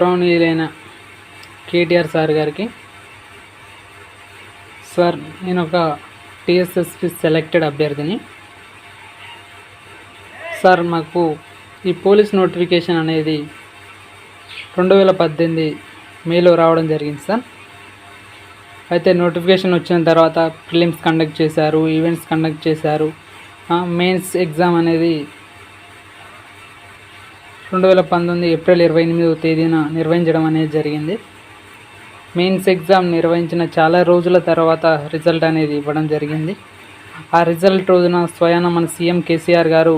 గౌరవనీయులైన కేటీఆర్ సార్ గారికి. సార్ నేను ఒక టీఎస్ఎస్పి సెలెక్టెడ్ అభ్యర్థిని. సార్ మాకు ఈ పోలీస్ నోటిఫికేషన్ అనేది రెండు వేల పద్దెనిమిది మేలో రావడం జరిగింది సార్. అయితే నోటిఫికేషన్ వచ్చిన తర్వాత ఫిలిమ్స్ కండక్ట్ చేశారు ఈవెంట్స్ కండక్ట్ చేశారు. మెయిన్స్ ఎగ్జామ్ అనేది రెండు వేల పంతొమ్మిది ఏప్రిల్ ఇరవై ఎనిమిదవ తేదీన నిర్వహించడం అనేది జరిగింది. మెయిన్స్ ఎగ్జామ్ నిర్వహించిన చాలా రోజుల తర్వాత రిజల్ట్ అనేది ఇవ్వడం జరిగింది. ఆ రిజల్ట్ రోజున స్వయాన మన సీఎం కేసీఆర్ గారు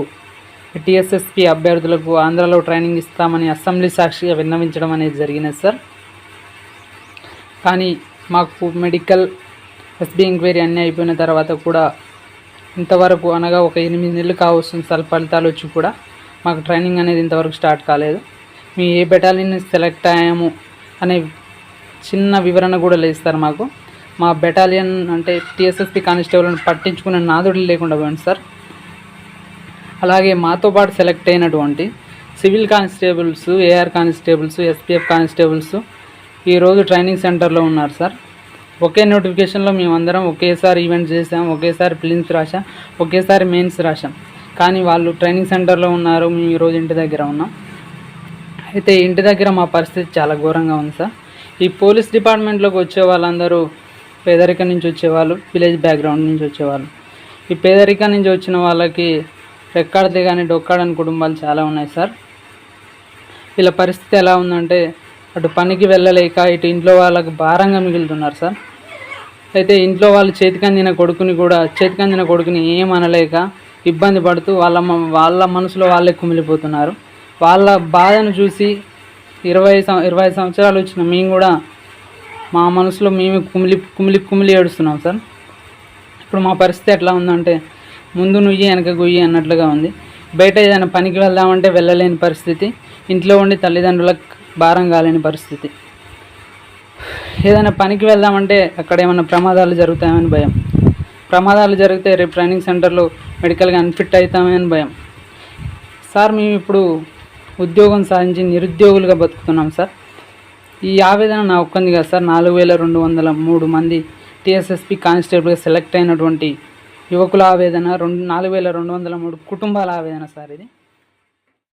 టీఎస్ఎస్పి అభ్యర్థులకు ఆంధ్రాలో ట్రైనింగ్ ఇస్తామని అసెంబ్లీ సాక్షిగా విన్నవించడం అనేది జరిగినది సార్. కానీ మాకు మెడికల్ ఎస్బీ ఎంక్వైరీ అన్నీ అయిపోయిన తర్వాత కూడా ఇంతవరకు అనగా ఒక ఎనిమిది నెలలు కావస్తుంది సార్ ఫలితాలు వచ్చి కూడా మాకు ట్రైనింగ్ అనేది ఇంతవరకు స్టార్ట్ కాలేదు. మీ ఏ బెటాలియన్ సెలెక్ట్ అయ్యాము అనే చిన్న వివరణ కూడా లేదు సార్ మాకు. మా బెటాలియన్ అంటే టీఎస్ఎస్పి కానిస్టేబుల్ని పట్టించుకునే నాదుడు లేకుండా పోయింది సార్. అలాగే మాతో పాటు సెలెక్ట్ అయినటువంటి civil constables AR constables SPF constables ఈరోజు ట్రైనింగ్ సెంటర్లో ఉన్నారు సార్. ఒకే నోటిఫికేషన్లో మేమందరం ఒకేసారి ఈవెంట్ చేసాం ఒకేసారి ఫిలిమ్స్ రాసాం ఒకేసారి మెయిన్స్ రాసాం కానీ వాళ్ళు ట్రైనింగ్ సెంటర్లో ఉన్నారు మేము ఈరోజు ఇంటి దగ్గర ఉన్నాం. అయితే ఇంటి దగ్గర మా పరిస్థితి చాలా ఘోరంగా ఉంది సార్. ఈ పోలీస్ డిపార్ట్మెంట్లోకి వచ్చే వాళ్ళందరూ పేదరికం నుంచి వచ్చేవాళ్ళు విలేజ్ బ్యాక్గ్రౌండ్ నుంచి వచ్చేవాళ్ళు. ఈ పేదరికం నుంచి వచ్చిన వాళ్ళకి రెక్కాడితే కానీ డొక్కాడని కుటుంబాలు చాలా ఉన్నాయి సార్. వీళ్ళ పరిస్థితి ఎలా ఉందంటే అటు పనికి వెళ్ళలేక ఇటు ఇంట్లో వాళ్ళకు భారంగా మిగులుతున్నారు సార్. అయితే ఇంట్లో వాళ్ళు చేతికందిన కొడుకుని కూడా చేతికందిన కొడుకుని ఏం అనలేక ఇబ్బంది పడుతూ వాళ్ళ వాళ్ళ మనసులో వాళ్ళే కుమిలిపోతున్నారు. వాళ్ళ బాధను చూసి ఇరవై ఇరవై సంవత్సరాలు వచ్చిన మేము కూడా మా మనసులో మేమే కుమిలి కుమిలి కుమిలి ఏడుస్తున్నాం సార్. ఇప్పుడు మా పరిస్థితి ఎట్లా ఉందంటే ముందు నుయ్యి వెనక గుయ్యి అన్నట్లుగా ఉంది. బయట ఏదైనా పనికి వెళ్దామంటే వెళ్ళలేని పరిస్థితి ఇంట్లో ఉండి తల్లిదండ్రులకు భారం కాలేని పరిస్థితి. ఏదైనా పనికి వెళ్దామంటే అక్కడ ఏమైనా ప్రమాదాలు జరుగుతాయని భయం. ప్రమాదాలు జరిగితే రేపు ట్రైనింగ్ సెంటర్లో మెడికల్గా అన్ఫిట్ అవుతామని భయం. సార్ మేము ఇప్పుడు ఉద్యోగం సాధించి నిరుద్యోగులుగా బతుకుతున్నాం సార్. ఈ ఆవేదన నా ఒక్కంది కదా సార్. నాలుగు వేల రెండు వందల మూడు మంది టీఎస్ఎస్పి కానిస్టేబుల్గా సెలెక్ట్ అయినటువంటి యువకుల ఆవేదన రెండు నాలుగు వేల రెండు వందల మూడు కుటుంబాల ఆవేదన సార్ ఇది.